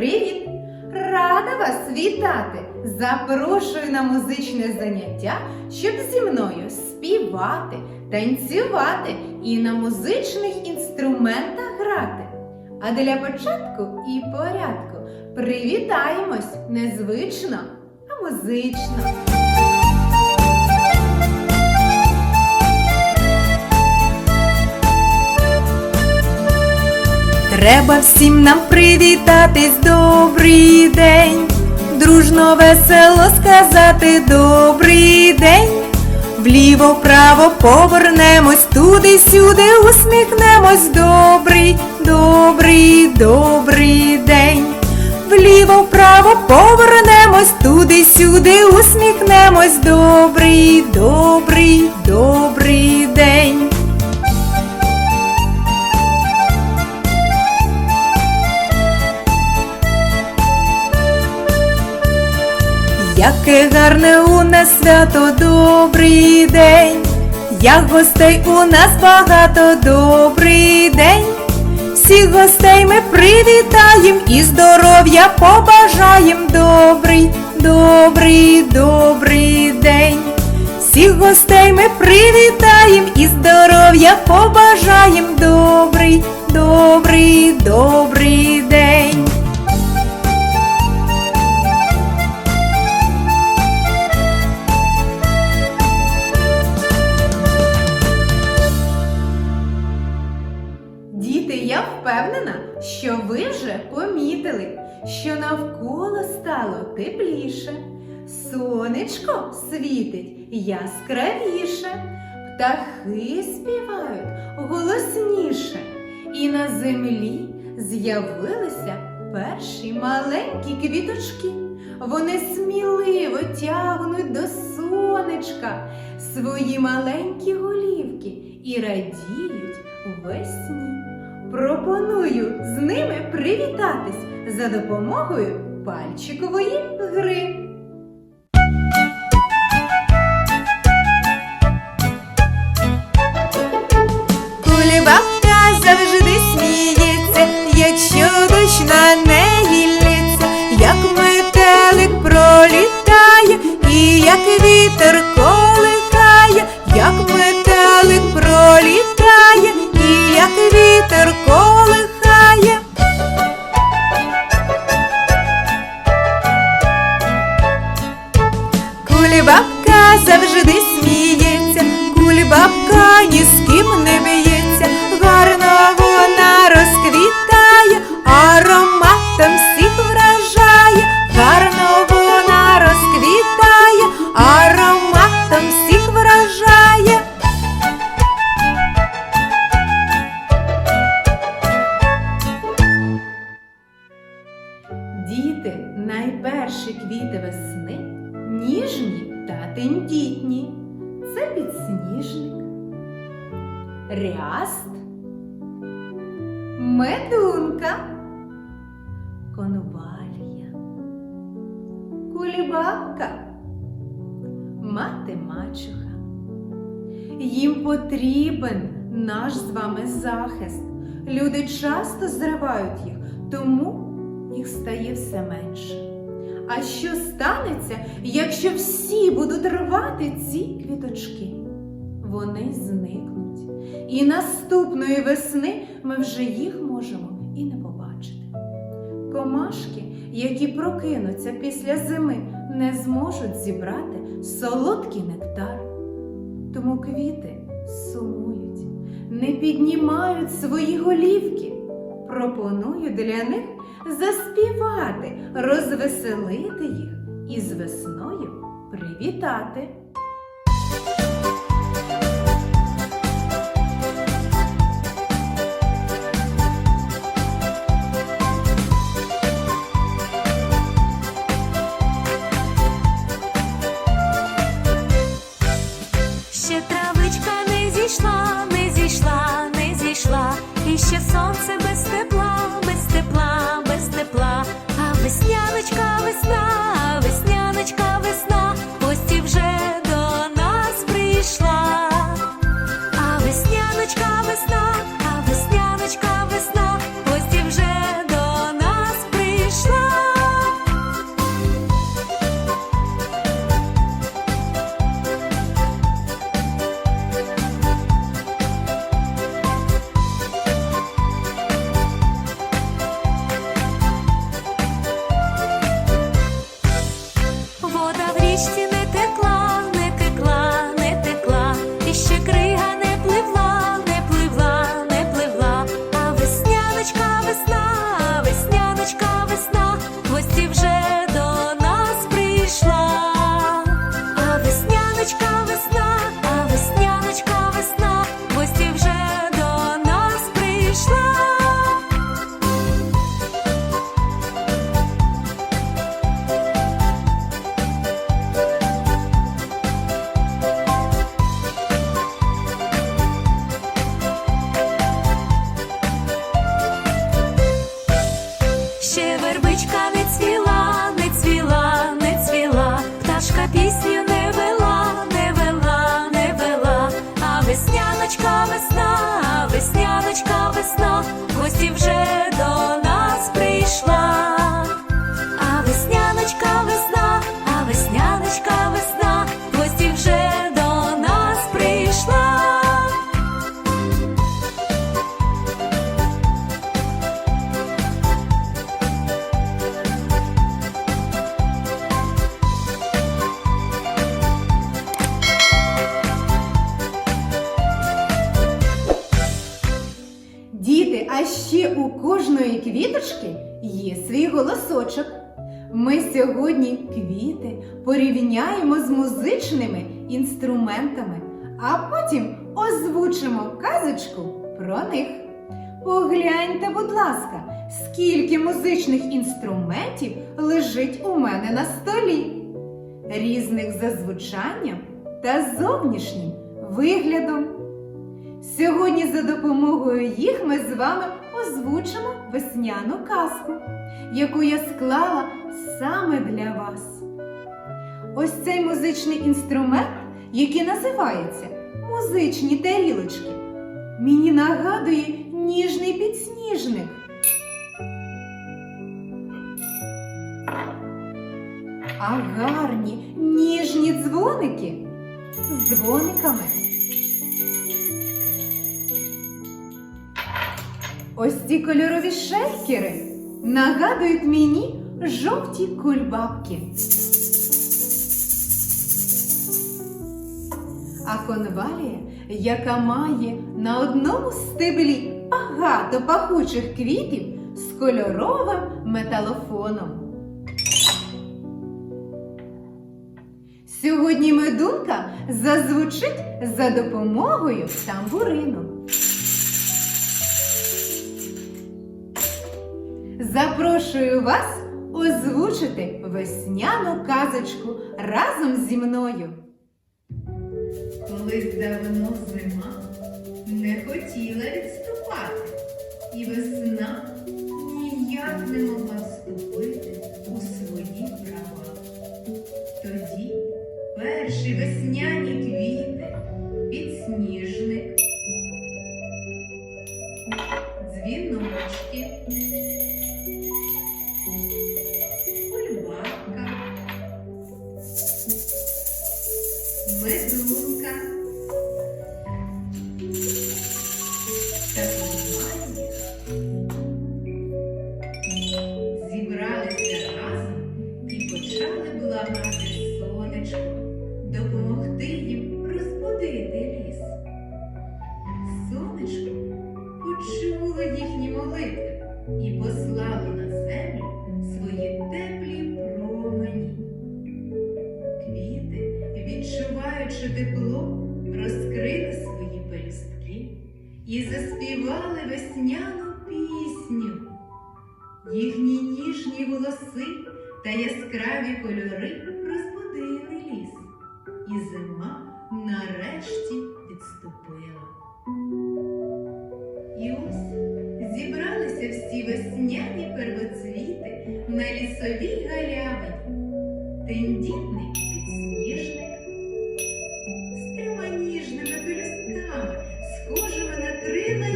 Привіт! Рада вас вітати! Запрошую на музичне заняття, щоб зі мною співати, танцювати і на музичних інструментах грати. А для початку і порядку привітаємось незвично, а музично. Треба всім нам привітатись, добрий день, дружно весело сказати добрий день. Вліво, вправо повернемось, туди-сюди усміхнемось. Добрий, добрий, добрий день. Вліво, вправо повернемось, туди-сюди усміхнемось. Добрий, добрий, свято, добрий день, як гостей у нас багато, добрий день. Всіх гостей ми привітаєм і здоров'я побажаєм. Добрий, добрий, добрий день. Всіх гостей ми привітаєм і здоров'я побажаєм. Добрий, добрий, добрий день. Що навколо стало тепліше, сонечко світить яскравіше, птахи співають голосніше, і на землі з'явилися перші маленькі квіточки. Вони сміливо тягнуть до сонечка свої маленькі голівки і радіють весні. Пропоную з ними привітатись за допомогою пальчикової гри. Кулібабка завжди сміється, кулібабка ні з ким не б'ється, гарно вона розквітає, ароматом всіх вражає, гарно вона розквітає, ароматом всіх вражає. Діти найперші квіти весни ніжні та тендітні. Це підсніжник, ряст, медунка, конвалія, кулібабка, мати мачуха. Їм потрібен наш з вами захист. Люди часто зривають їх, тому їх стає все менше. А що станеться, якщо всі будуть рвати ці квіточки? Вони зникнуть. І наступної весни ми вже їх можемо і не побачити. Комашки, які прокинуться після зими, не зможуть зібрати солодкий нектар. Тому квіти сумують, не піднімають свої голівки. Пропоную для них заспівати, розвеселити їх і з весною привітати. весна, а весняночка весна, гості вже до нас прийшла. Вода в річці весна, весняночка, весна, гості вже до нас прийшла. У кожної квіточки є свій голосочок. Ми сьогодні квіти порівняємо з музичними інструментами, а потім озвучимо казочку про них. Погляньте, будь ласка, скільки музичних інструментів лежить у мене на столі, різних за звучанням та зовнішнім виглядом. Сьогодні за допомогою їх ми з вами озвучимо весняну казку, яку я склала саме для вас. Ось цей музичний інструмент, який називається музичні тарілочки, мені нагадує ніжний підсніжник. А гарні ніжні дзвоники з дзвониками. Ось ці кольорові шейкери нагадують мені жовті кульбабки. А конвалія, яка має на одному стеблі багато пахучих квітів з кольоровим металофоном. Сьогодні медунка зазвучить за допомогою тамбурину. Запрошую вас озвучити весняну казочку разом зі мною. Колись давно зима не хотіла відступати, і весна ніяк не могла вступити у свої права. Тоді перші весняні квіти, підсніжник, дзвіночки. Їхні ніжні волоси та яскраві кольори розбудили ліс, і зима нарешті відступила. І ось зібралися всі весняні первоцвіти на лісовій галявині. Тендітний підсніжник з трьома ніжними пелюстками, схожими на крила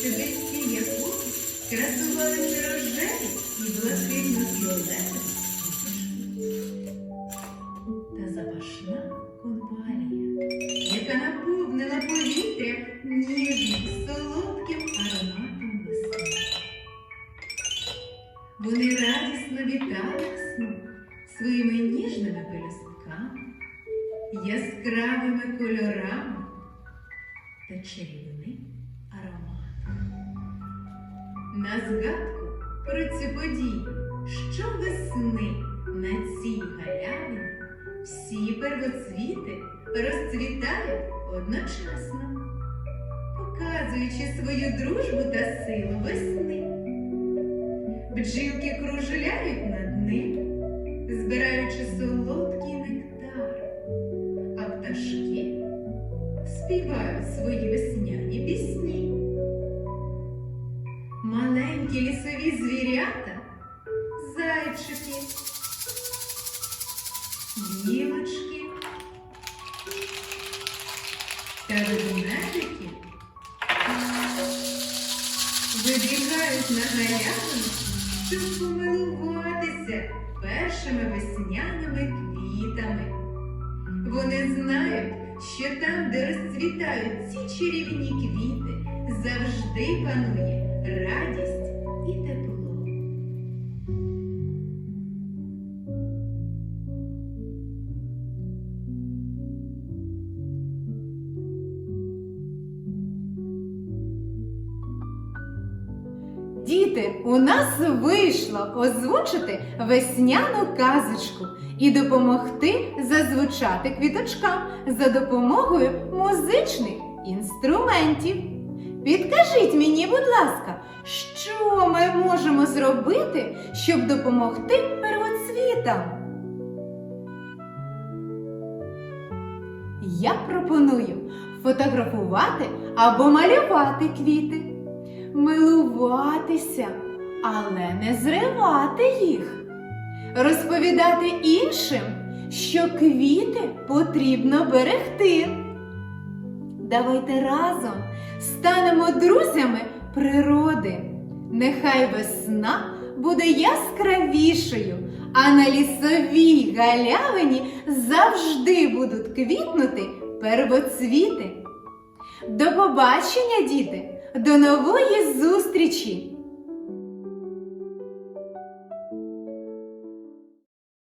стебельці якого красувалися рожеві і блакитно-фіолетові. Та запашна конвалія, яка наповнила повітря ніжним солодким ароматом весни. Вони радісно вітали своїми ніжними пелюстками, яскравими кольорами та чарівним ароматом. На згадку про цю подію щовесни на цій галявині всі первоцвіти розцвітають одночасно. показуючи свою дружбу та силу весни. Бджілки та ведмедики вибігають на галявину, щоб помилуватися першими весняними квітами. Вони знають, що там, де розцвітають ці чарівні квіти, завжди панує радість і тепло. Діти, у нас вийшло озвучити весняну казочку і допомогти зазвучати квіточкам за допомогою музичних інструментів. Підкажіть мені, будь ласка, що ми можемо зробити, щоб допомогти первоцвітам? Я пропоную фотографувати або малювати квіти милуватися, але не зривати їх, розповідати іншим, що квіти потрібно берегти. Давайте разом станемо друзями природи. Нехай весна буде яскравішою, а на лісовій галявині завжди будуть квітнути первоцвіти. До побачення, діти! До нової зустрічі!